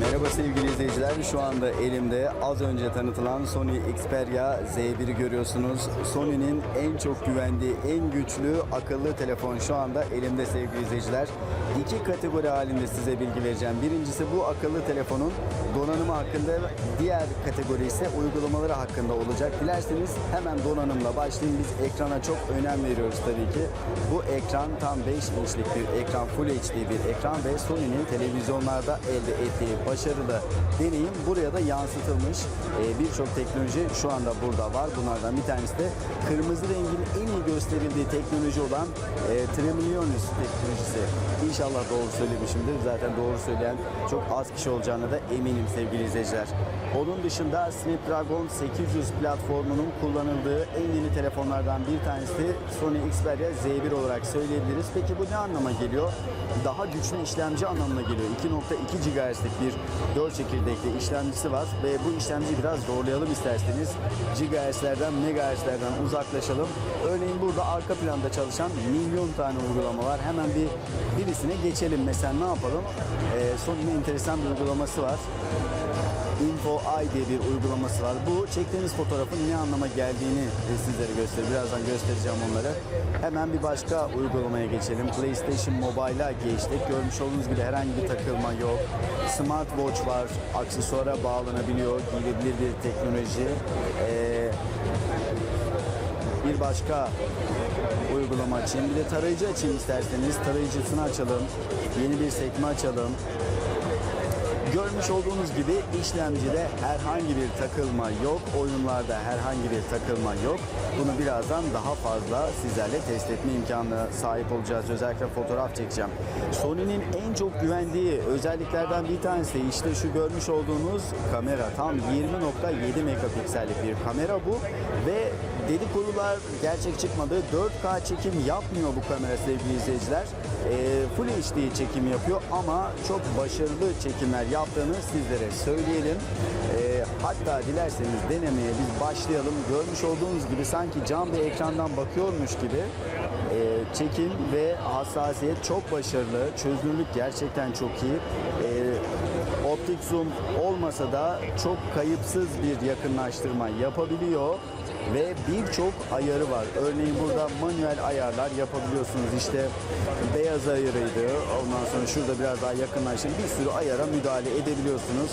Merhaba sevgili izleyiciler. Şu anda elimde az önce tanıtılan Sony Xperia Z1'i görüyorsunuz. Sony'nin en çok güvendiği, en güçlü akıllı telefon şu anda elimde sevgili izleyiciler. İki kategori halinde size bilgi vereceğim. Birincisi bu akıllı telefonun donanımı hakkında, diğer kategori ise uygulamaları hakkında olacak. Dilerseniz hemen donanımla başlayayım. Biz ekrana çok önem veriyoruz tabii ki. Bu ekran tam 5 inçlik bir ekran, Full HD bir ekran ve Sony'nin televizyonlarda elde ettiği başarılı deneyim buraya da yansıtılmış. Ee, Birçok teknoloji şu anda burada var. Bunlardan bir tanesi de kırmızı rengin en iyi gösterildiği teknoloji olan e, Tremilionis teknolojisi. İnşallah doğru söylemişimdir. Zaten doğru söyleyen çok az kişi olacağına da eminim sevgili izleyiciler. Onun dışında Snapdragon 800 platformunun kullanıldığı en yeni telefonlardan bir tanesi Sony Xperia Z1 olarak söyleyebiliriz. Peki bu ne anlama geliyor? Daha güçlü işlemci anlamına geliyor. 2.2 GHz'lik bir 4 çekirdekli işlemcisi var ve bu işlemciyi biraz zorlayalım isterseniz. GHz'lerden, MHz'lerden uzaklaşalım. Örneğin burada arka planda çalışan milyon tane uygulama var. Hemen bir birisine geçelim. Mesela ne yapalım? Ee, Sony'nin enteresan bir uygulaması var. Info Eye diye bir uygulaması var. Bu çektiğiniz fotoğrafın ne anlama geldiğini sizlere gösterir. Birazdan göstereceğim onları. Hemen bir başka uygulamaya geçelim. PlayStation Mobile'a geçtik. Görmüş olduğunuz gibi herhangi bir takılma yok. Smartwatch var. Aksesuara bağlanabiliyor. Giyilebilir bir teknoloji. Ee, bir başka uygulama açayım. Bir de tarayıcı açayım isterseniz. Tarayıcısını açalım. Yeni bir sekme açalım. Görmüş olduğunuz gibi işlemcide herhangi bir takılma yok. Oyunlarda herhangi bir takılma yok. Bunu birazdan daha fazla sizlerle test etme imkanına sahip olacağız. Özellikle fotoğraf çekeceğim. Sony'nin en çok güvendiği özelliklerden bir tanesi işte şu görmüş olduğunuz kamera. Tam 20.7 megapiksellik bir kamera bu ve dedikodular gerçek çıkmadı. 4K çekim yapmıyor bu kamera sevgili izleyiciler. Ee, Full HD çekim yapıyor ama çok başarılı çekimler yaptığını sizlere söyleyelim. Ee, hatta dilerseniz denemeye biz başlayalım. Görmüş olduğunuz gibi sanki cam bir ekrandan bakıyormuş gibi e, çekim ve hassasiyet çok başarılı. Çözünürlük gerçekten çok iyi. Ee, optik zoom olmasa da çok kayıpsız bir yakınlaştırma yapabiliyor ve birçok ayarı var. Örneğin burada manuel ayarlar yapabiliyorsunuz. İşte beyaz ayarıydı. Ondan sonra şurada biraz daha yakınlaştırın. Bir sürü ayara müdahale edebiliyorsunuz.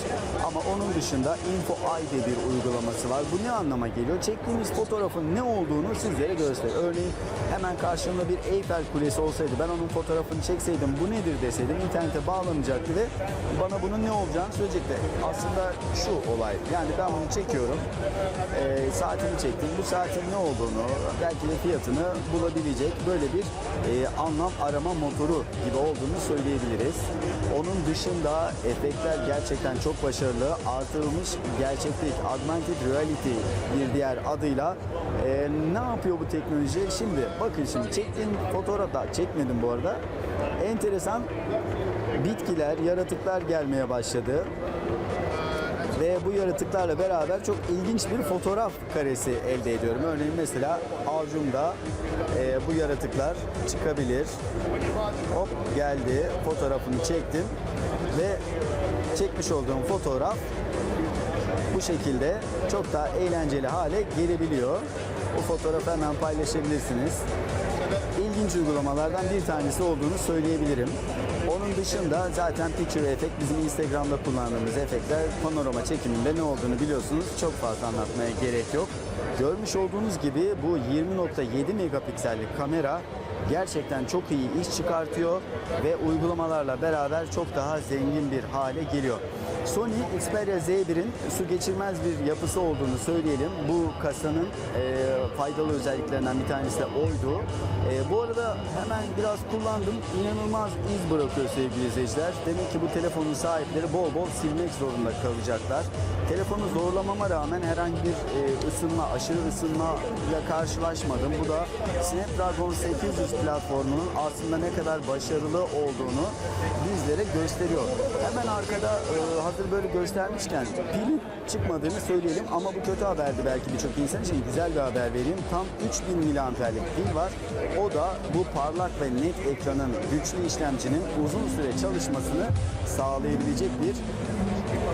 Ama onun dışında Info Eye diye bir uygulaması var. Bu ne anlama geliyor? Çektiğimiz fotoğrafın ne olduğunu sizlere gösterir. Örneğin hemen karşımda bir Eyfel Kulesi olsaydı ben onun fotoğrafını çekseydim bu nedir deseydim internete bağlanacaktı ve bana bunun ne olacağını söyleyecekti. Aslında şu olay yani ben bunu çekiyorum Ee, saatini çektim bu saatin ne olduğunu belki de fiyatını bulabilecek böyle bir e, anlam arama motoru gibi olduğunu söyleyebiliriz. Onun dışında efektler gerçekten çok başarılı. Artırılmış gerçeklik, augmented reality bir diğer adıyla e, ne yapıyor bu teknoloji? Şimdi bakın şimdi çektiğim fotoğrafta çekmedim bu arada. Enteresan bitkiler, yaratıklar gelmeye başladı. Ve bu yaratıklarla beraber çok ilginç bir fotoğraf karesi elde ediyorum. Örneğin mesela avcumda e, bu yaratıklar çıkabilir. Hop geldi, fotoğrafını çektim ve çekmiş olduğum fotoğraf bu şekilde çok daha eğlenceli hale gelebiliyor. Bu fotoğrafı hemen paylaşabilirsiniz. İlginç uygulamalardan bir tanesi olduğunu söyleyebilirim. Dışında zaten Picture Effect bizim Instagram'da kullandığımız efektler panorama çekiminde ne olduğunu biliyorsunuz. Çok fazla anlatmaya gerek yok. Görmüş olduğunuz gibi bu 20.7 megapiksellik kamera gerçekten çok iyi iş çıkartıyor ve uygulamalarla beraber çok daha zengin bir hale geliyor. Sony Xperia Z1'in su geçirmez bir yapısı olduğunu söyleyelim. Bu kasanın e, faydalı özelliklerinden bir tanesi de oydu. E, bu arada hemen biraz kullandım. İnanılmaz iz bırakıyor sevgili izleyiciler. Demek ki bu telefonun sahipleri bol bol silmek zorunda kalacaklar. Telefonu zorlamama rağmen herhangi bir e, ısınma, aşırı ısınma ile karşılaşmadım. Bu da Snapdragon 800 platformunun aslında ne kadar başarılı olduğunu bizlere gösteriyor. Hemen arkada e, hazır böyle göstermişken pilin çıkmadığını söyleyelim ama bu kötü haberdi belki birçok insan için güzel bir haber vereyim. Tam 3000 miliamperlik pil var. O da bu parlak ve net ekranın güçlü işlemcinin uzun süre çalışmasını sağlayabilecek bir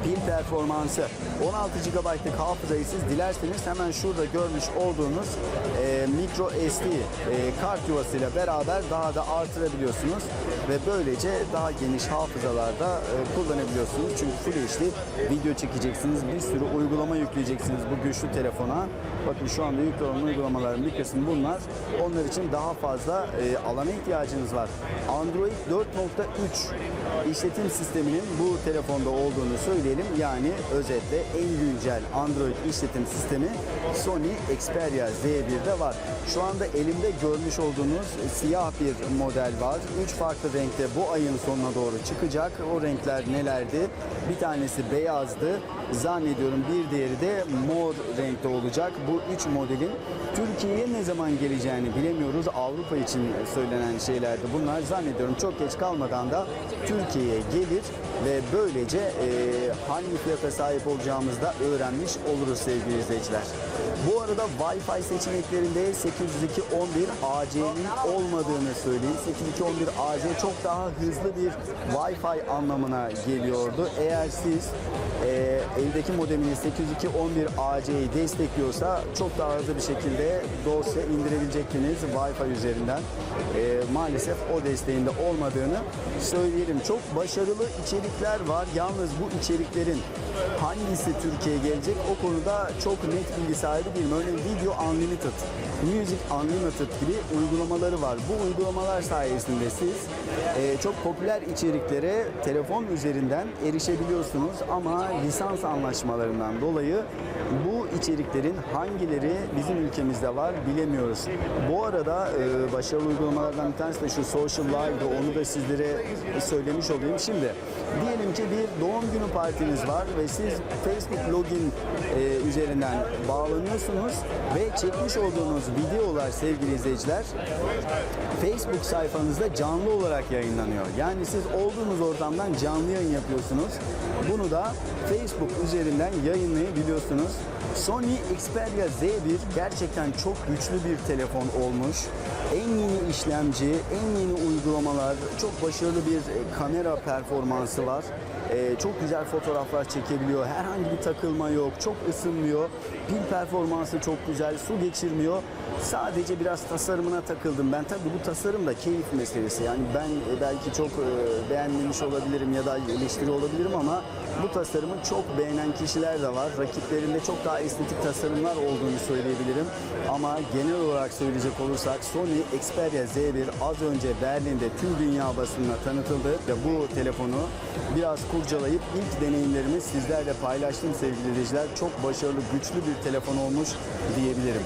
pil performansı. 16 GB'lık hafızayı dilerseniz hemen şurada görmüş olduğunuz e, micro SD e, kart yuvasıyla beraber daha da artırabiliyorsunuz ve böylece daha geniş hafızalarda e, kullanabiliyorsunuz. Çünkü Full HD video çekeceksiniz, bir sürü uygulama yükleyeceksiniz bu güçlü telefona. Bakın şu anda yüklü uygulamaların bir kısmı bunlar. Onlar için daha fazla e, alana ihtiyacınız var. Android 4.3 işletim sisteminin bu telefonda olduğunu söyleyelim. Yani özetle en güncel Android işletim sistemi Sony Xperia Z1'de var. Şu anda elimde görmüş olduğunuz siyah bir model var. Üç farklı renkte bu ayın sonuna doğru çıkacak. O renkler nelerdi? Bir tanesi beyazdı. Zannediyorum bir diğeri de mor renkte olacak. Bu üç modelin Türkiye'ye ne zaman geleceğini bilemiyoruz. Avrupa için söylenen şeylerdi bunlar. Zannediyorum çok geç kalmadan da Türkiye'ye gelir ve böylece e, hangi fiyata sahip olacağımızı da öğrenmiş oluruz sevgili izleyiciler. Bu arada Wi-Fi seçeneklerinde 802.11ac'nin olmadığını söyleyeyim. 802.11ac çok daha hızlı bir Wi-Fi anlamına geliyordu. Eğer siz e, eldeki modeminiz 802.11ac'yi destekliyorsa çok daha hızlı bir şekilde dosya indirebilecektiniz Wi-Fi üzerinden. E, maalesef o desteğinde olmadığını söyleyelim. Çok başarılı içerikler var. Yalnız bu içeriklerin hangisi Türkiye'ye gelecek o konuda çok net bilgi sahibi değilim. Örneğin Video Unlimited, Music Unlimited gibi uygulamaları var. Bu uygulamalar sayesinde siz e, çok popüler içeriklere telefon üzerinden erişebiliyorsunuz ama lisans anlaşmalarından dolayı bu içeriklerin hangileri bizim ülkemizde var bilemiyoruz. Bu arada e, başarılı uygulamalardan bir tanesi de şu Social Live'dı. Onu da sizlere söylemiş olayım. Şimdi diyelim ki bir doğum günü partiniz var ve siz Facebook login e, üzerinden bağlanıyorsunuz ve çekmiş olduğunuz videolar sevgili izleyiciler Facebook sayfanızda canlı olarak yayınlanıyor. Yani siz olduğunuz ortamdan canlı yayın yapıyorsunuz. Bunu da Facebook üzerinden yayınlayabiliyorsunuz. Sony Xperia Z1 gerçekten çok güçlü bir telefon olmuş. En yeni işlemci, en yeni uygulamalar, çok başarılı bir e, kamera performansı var. Ee, çok güzel fotoğraflar çekebiliyor. Herhangi bir takılma yok. Çok ısınmıyor. Pil performansı çok güzel. Su geçirmiyor. Sadece biraz tasarımına takıldım. Ben tabii bu tasarım da keyif meselesi. Yani ben e, belki çok e, beğenmemiş olabilirim ya da eleştiri olabilirim ama bu tasarımı çok beğenen kişiler de var. Rakiplerinde çok daha estetik tasarımlar olduğunu söyleyebilirim. Ama genel olarak söyleyecek olursak Sony Xperia Z1 az önce Berlin'de tüm dünya basınına tanıtıldı ve bu telefonu biraz kurcalayıp ilk deneyimlerimi sizlerle paylaştım sevgili izleyiciler. Çok başarılı, güçlü bir telefon olmuş diyebilirim.